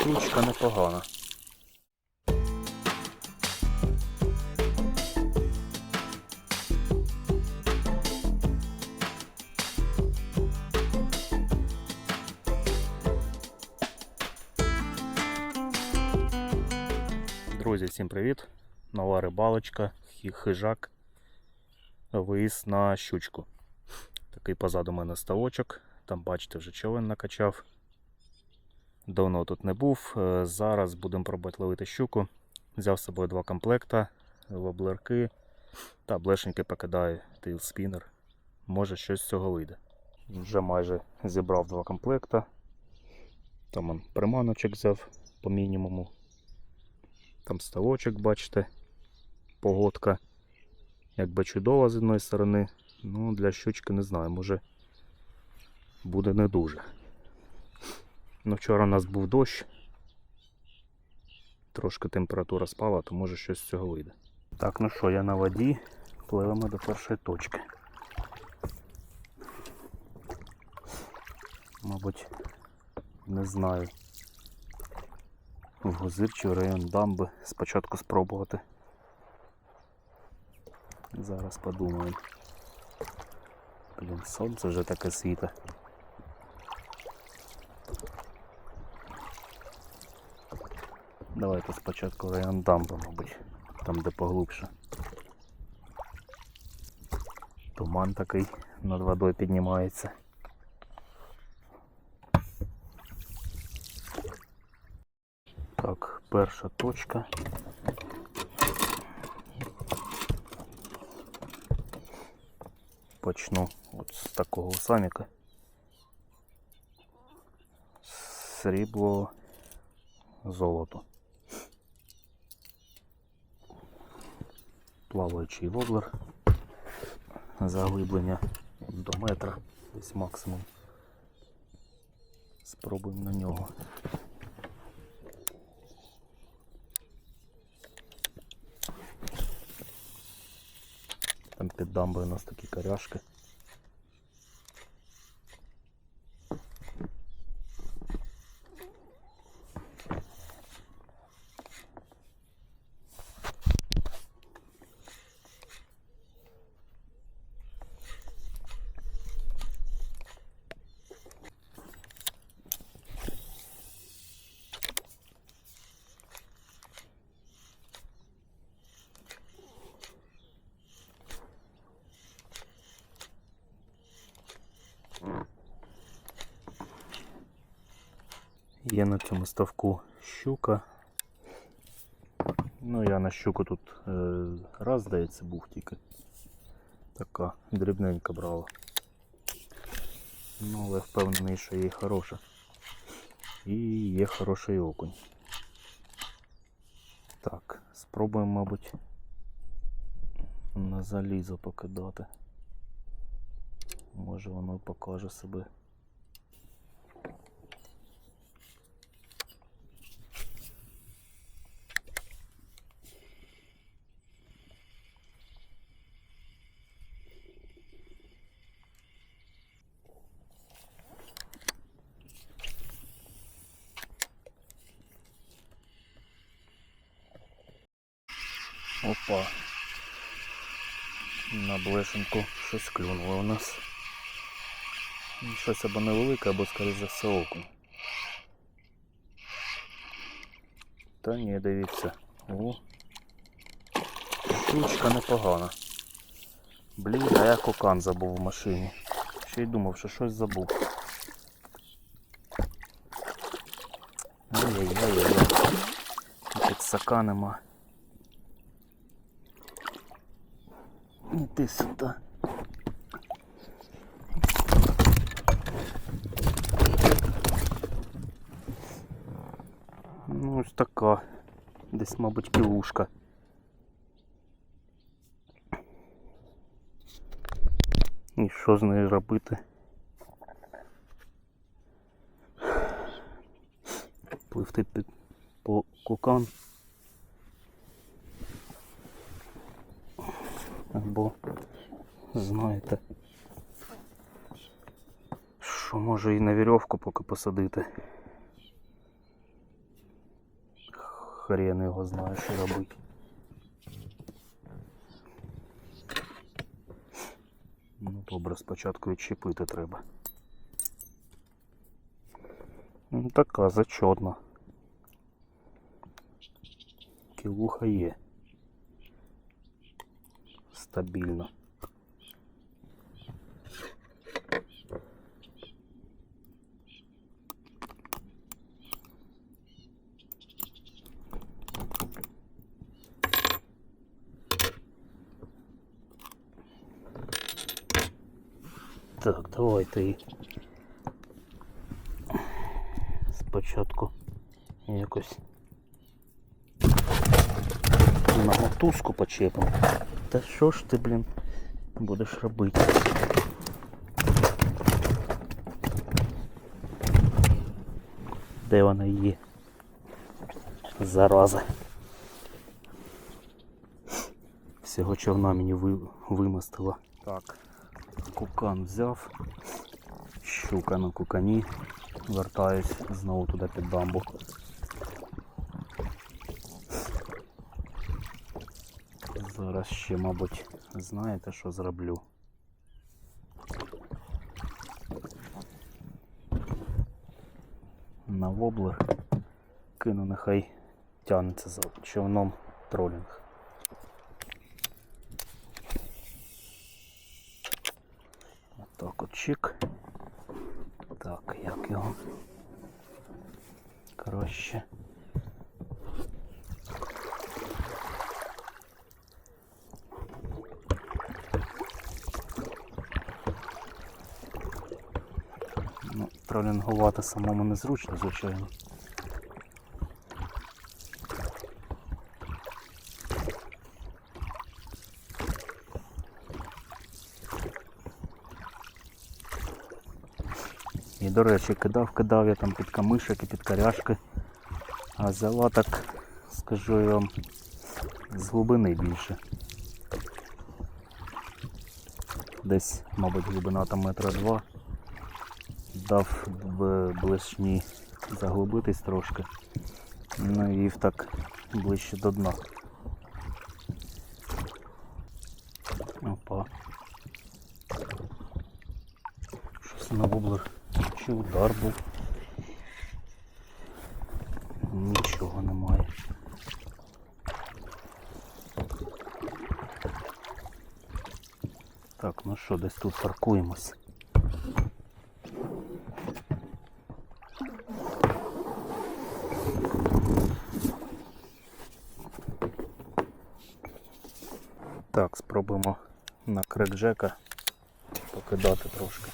Штучка непогана. Друзі, всім привіт! Нова рибалочка, хижак, виїзд на щучку. Такий позаду мене ставочок. Там, бачите, вже човен накачав. Давно тут не був. Е, Зараз будемо пробувати ловити щуку. Взяв з собою два комплекта, воблерки та блешеньки покидаю тил спінер. Може щось з цього вийде. Вже майже зібрав два комплекта. Там он приманочок взяв по мінімуму. Там ставочок, бачите, погодка. Якби чудова з одної сторони, ну для щучки не знаю, може буде не дуже. Ну, вчора у нас був дощ. Трошки температура спала, то може щось з цього вийде. Так, ну що, я на воді, пливемо до першої точки. Мабуть, не знаю. В Гузир чи в район дамби спочатку спробувати. Зараз подумаємо. Блін, сонце вже таке світе. Давайте спочатку в район дамби, мабуть, там де поглубше. Туман такий над водою піднімається. Так, перша точка. Почну от з такого саміка. Срібло золото. Плаваючий воблер. Заглиблення до метра, десь максимум. Спробуємо на нього. Там під дамбою у нас такі коряшки. Цьому ставку щука. Ну, я на щуку тут е, раз, здається, був тільки. Така дрібненька брала. Ну, але впевнений, що є хороша. І є хороший окунь. Так, спробуємо, мабуть, на залізо покидати. Може воно покаже себе. Опа. На блешеньку щось клюнуло у нас. Ну, Щось або невелике, або скоріше за все окунь. Та ні, дивіться. О. Штучка непогана. Блін, а я кокан забув в машині. Ще й думав, що щось забув. Ай-яй-яй-яй. Підсака нема. Сюди. Ну ось така. Десь, мабуть, кілушка. І що з нею робити? Пливти під по кукан. Або, знаєте, що може і на вірьовку поки посадити. хрен його знає, що робити. Ну добре, спочатку відчепити треба. Ну, така зачетна. Кілуха є. Стабільно. Так, давайте спочатку якось на мотузку почепимо. Та що ж ти, блін, будеш робити? Де вона є? Зараза. Всього човна мені ви, вимостила. Так, кукан взяв. Щука на кукані. Вертаюсь знову туди під дамбу. Зараз ще, мабуть, знаєте, що зроблю. На воблер кину, нехай тягнеться за човном тролінг. Отак от чик. Так, як його краще. Тролінгувати самому незручно, звичайно. І, до речі, кидав, кидав я там під камишок і під коряшки. А взяла так, скажу я вам, з глибини більше. Десь, мабуть, глибина там метра два. Дав в блишні заглибитись трошки. І так ближче до дна. Опа. Щось на воблер. Чи удар був? Нічого немає. Так, ну що, десь тут паркуємось. Так, спробуємо на крекджека покидати трошки.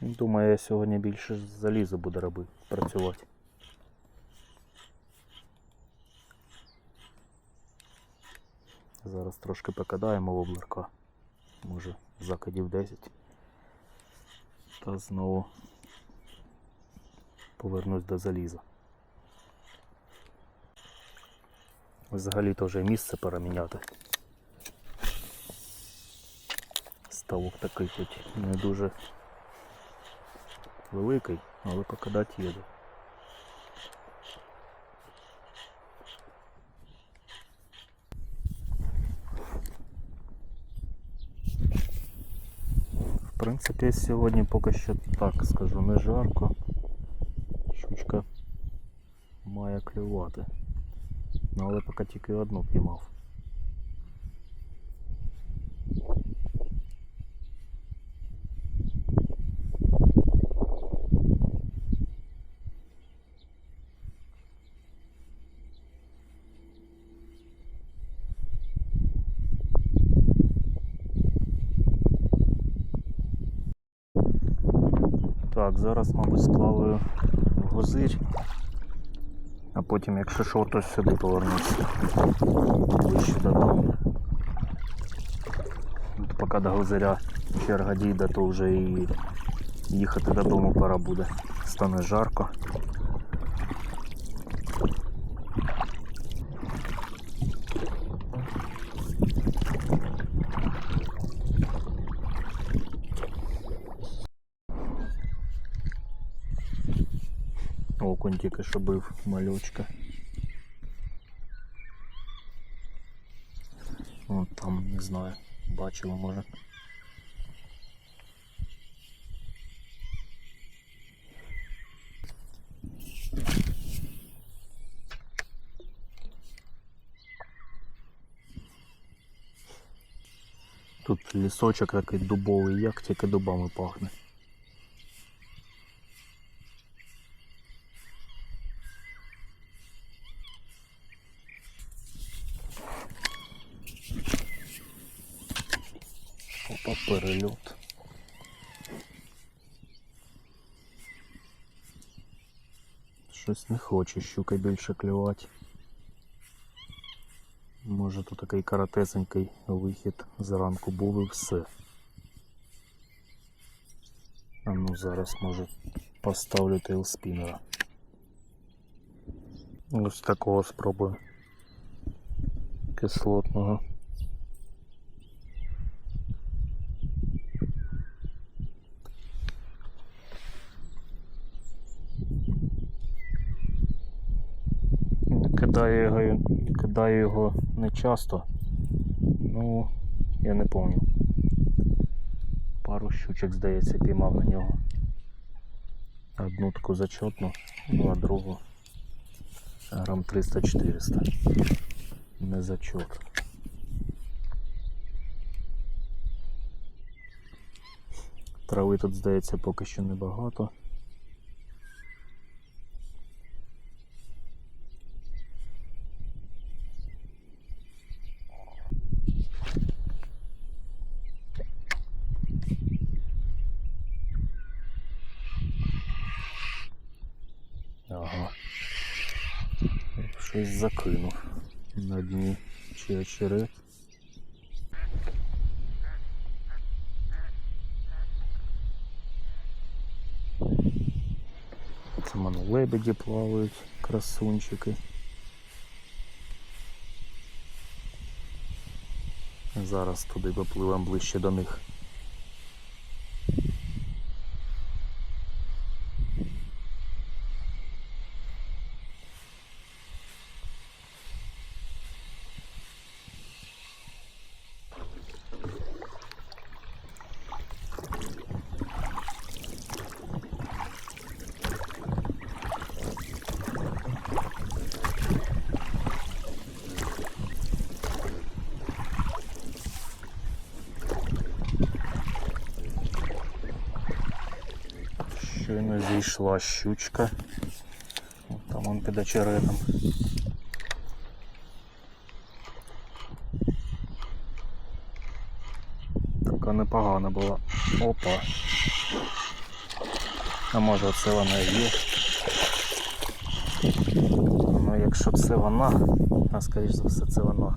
Думаю, я сьогодні більше заліза буду робити, працювати. Зараз трошки покидаємо воблерка. Може закидів 10. Та знову повернусь до заліза. Взагалі-то вже місце переміняти. Ставок такий хоч не дуже великий, але покидати їду. В принципі, сьогодні поки що так скажу, не жарко. Щучка має клювати. Ну, але поки тільки одну піймав. Так, зараз, мабуть, сплаваю в гозирь, а потім, якщо що, то сюди повернеться. Вище додому. От поки до глазиря черга дійде, то вже і їхати додому пора буде. Стане жарко. Окунь тільки що бив малючка. Вон там, не знаю, бачили може. Тут лісочок такий дубовий, як тільки дубами пахне. Опа, перельот. Щось не хоче щука більше клювати. Може тут такий каратесенький вихід зранку був і все. А ну зараз може поставлю тейлспінера. Ось такого спробую. Кислотного. Кидаю його, кидаю його не часто. Ну, я не пам'ятаю. Пару щучок, здається, піймав на нього. Одну таку зачетну, ну а другу грам 300-400. Не зачет. Трави тут, здається, поки що небагато. Ага. Щось закинув на дні чи. Це лебеді плавають, красунчики. Зараз туди попливемо ближче до них. Щойно зійшла щучка. Там он під очеретом. Така непогана була. Опа. А може це вона і є. Ну якщо це вона, а скоріш за все це вона,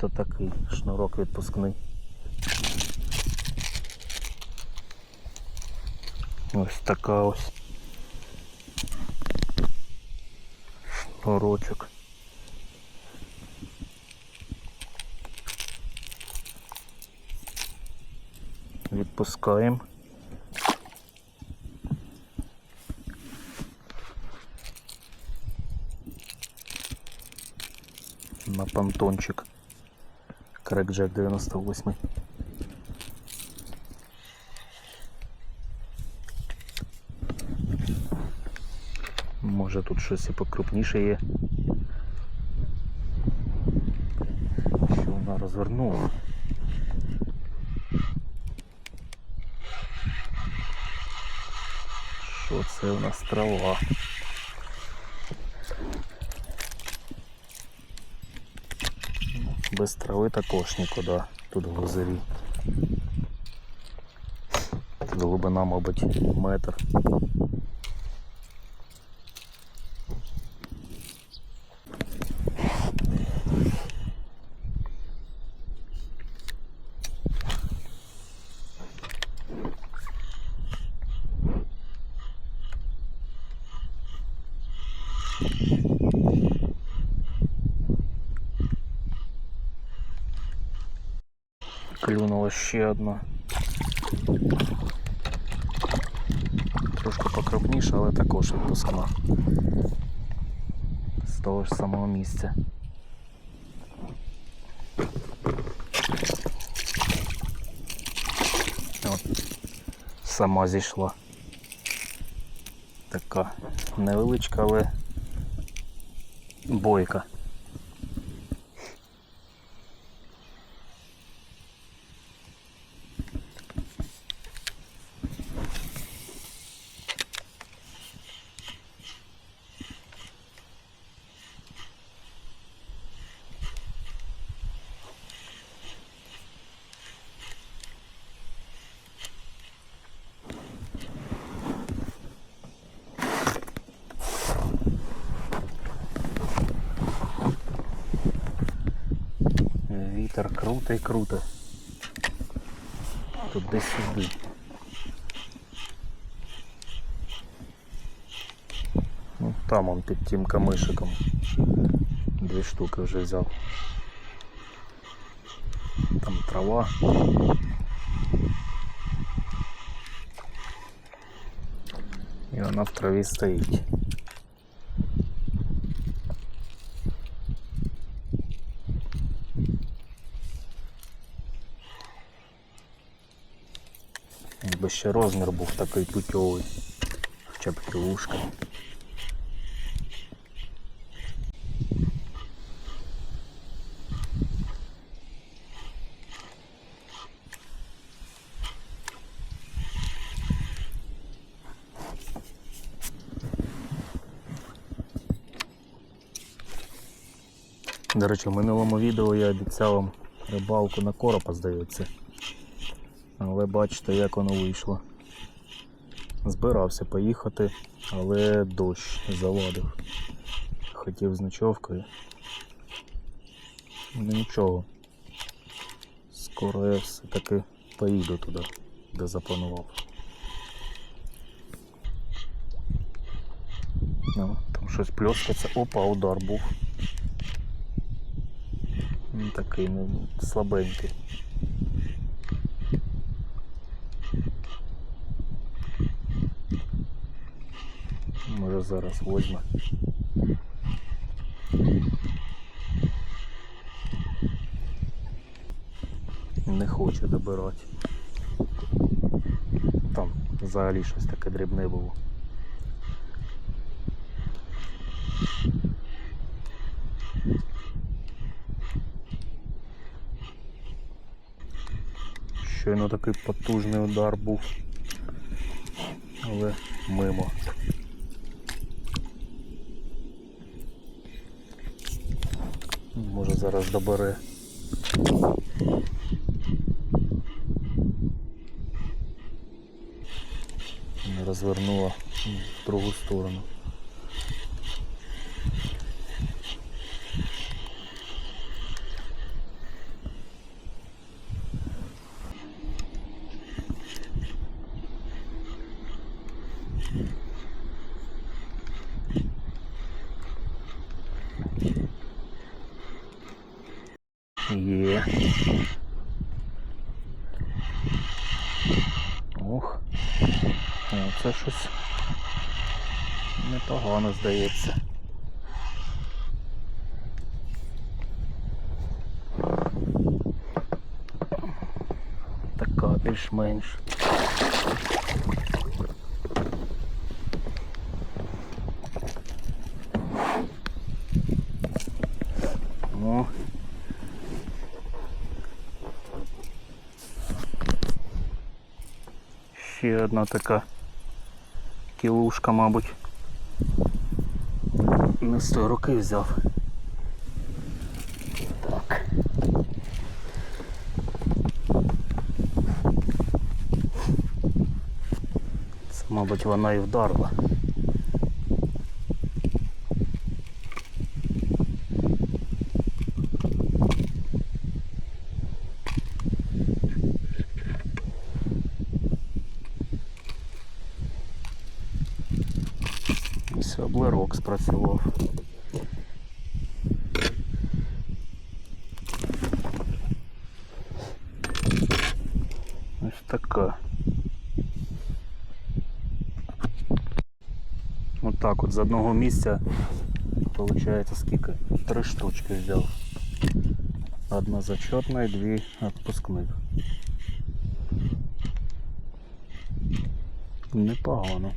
то такий шнурок відпускний. Ось така ось шнурочок. Відпускаємо. На понтончик. Крекджек 98. Може тут щось і покрупніше є. Що вона розвернула? Що це у нас трава? Без трави також нікуди тут в озері. Тут глибина, мабуть, метр. Ще одна. Трошки покрупніша, але також відпускна. З того ж самого місця. От, сама зійшла. Така невеличка, але бойка. Вітер круто і круто. Туди сюди. Ну, там он під тим камишиком. Дві штуки вже взяв. Там трава. І вона в траві стоїть. Ще розмір був такий путьовий. Хоча б кілушка. До речі, в минулому відео я обіцяв вам рибалку на коропа, здається. Але бачите, як воно вийшло. Збирався поїхати, але дощ завадив. Хотів з ночовкою. Ну нічого. Скоро я все-таки поїду туди, де запланував. Ну, там щось пльоскається. Опа, удар був. Такий ну, слабенький. Може зараз возьме. Не хоче добирати. Там взагалі щось таке дрібне було. Щойно такий потужний удар був. Але мимо. Може зараз добере. Розвернула в другу сторону. Є. Ох. О, це щось непогано здається. Така більш-менш. О. Ще одна така кілушка, мабуть. Не з тої руки взяв. Мабуть, вона і вдарила. Ось облерок спрацював. Ось така. От от з одного місця виходить скільки? Три штучки взяв. Одна зачетна і дві відпускних. Непогано.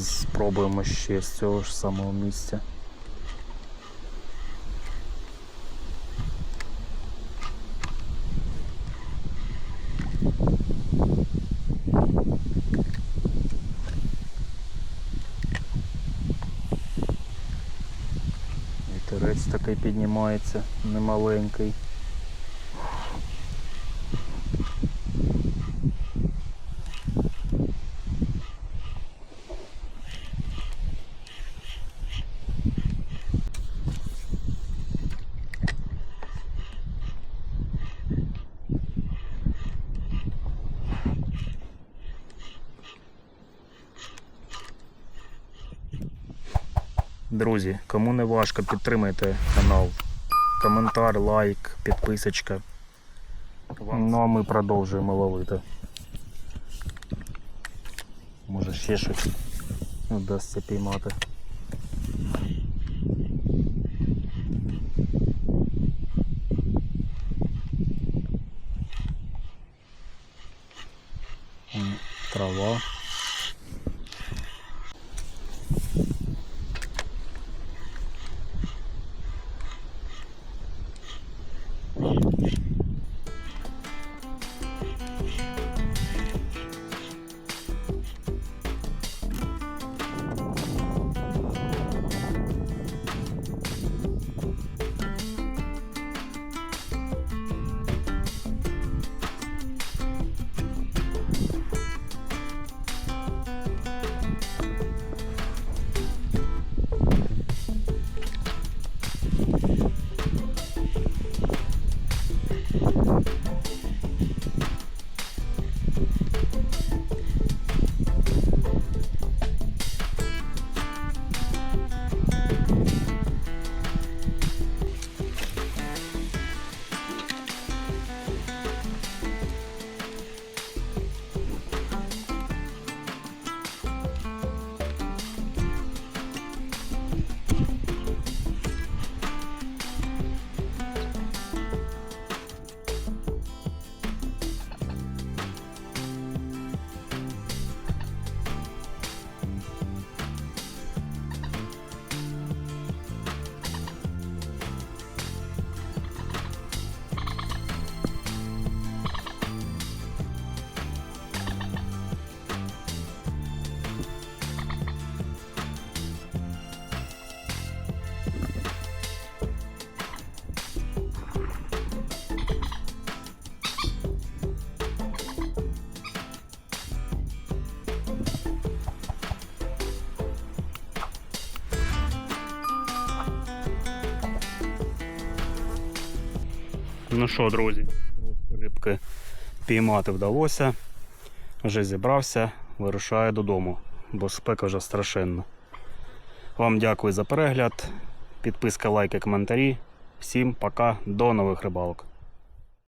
Спробуємо ще з цього ж самого місця. Вітерець такий піднімається, немаленький. Друзі, кому не важко, підтримайте канал. Коментар, лайк, підписочка. Ну а ми продовжуємо ловити. Може ще щось вдасться піймати. Трава. Що, друзі, рибки піймати вдалося. Вже зібрався, вирушаю додому, бо спека вже страшенна. Вам дякую за перегляд. Підписка, лайки, коментарі. Всім пока, до нових рибалок.